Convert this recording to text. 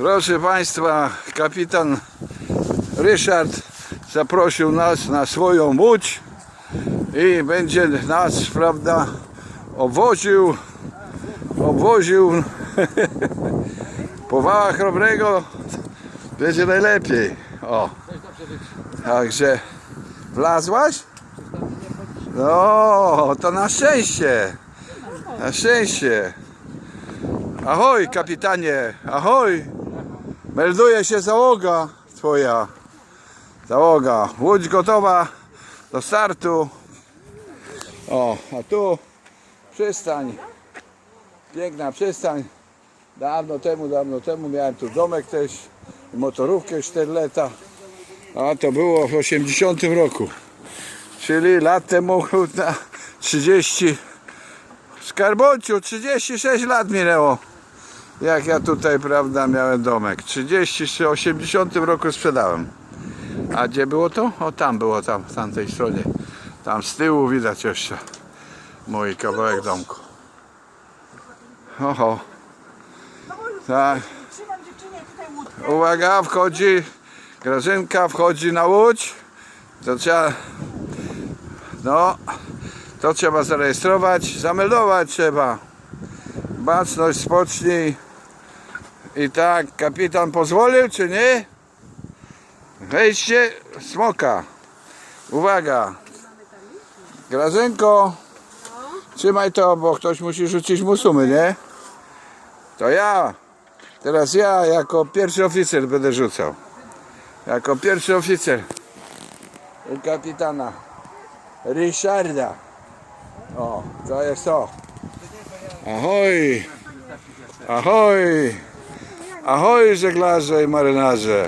Proszę Państwa, kapitan Ryszard zaprosił nas na swoją łódź i będzie nas, prawda, obwoził, obwoził po wałach Chrobrego będzie najlepiej. O, także wlazłaś? No, to na szczęście. Na szczęście. Ahoj, kapitanie, ahoj. Melduje się załoga twoja. Załoga. Łódź gotowa do startu. O, a tu przystań. Piękna przystań. Dawno temu, dawno temu miałem tu domek też, motorówkę 4 lata. A to było w 80 roku. Czyli lat temu na 30 Skarbociu, 36 lat minęło. Jak ja tutaj, prawda, miałem domek. 30, w 80 roku sprzedałem. A gdzie było to? O, tam było, tam, w tamtej stronie. Tam z tyłu widać jeszcze mój kawałek domku. Oho. Tak. Uwaga, wchodzi Grażynka, wchodzi na łódź. To trzeba. No, to trzeba zarejestrować, zameldować trzeba. Baczność, spocznij. I tak, kapitan pozwolił, czy nie? Wejście smoka. Uwaga. Grażynko, trzymaj to, bo ktoś musi rzucić mu sumy, nie? To ja. Teraz ja jako pierwszy oficer będę rzucał. Jako pierwszy oficer. U kapitana. Ryszarda. O, to jest to. Ahoj. Ahoj. Ahoj żeglarze i marynarze.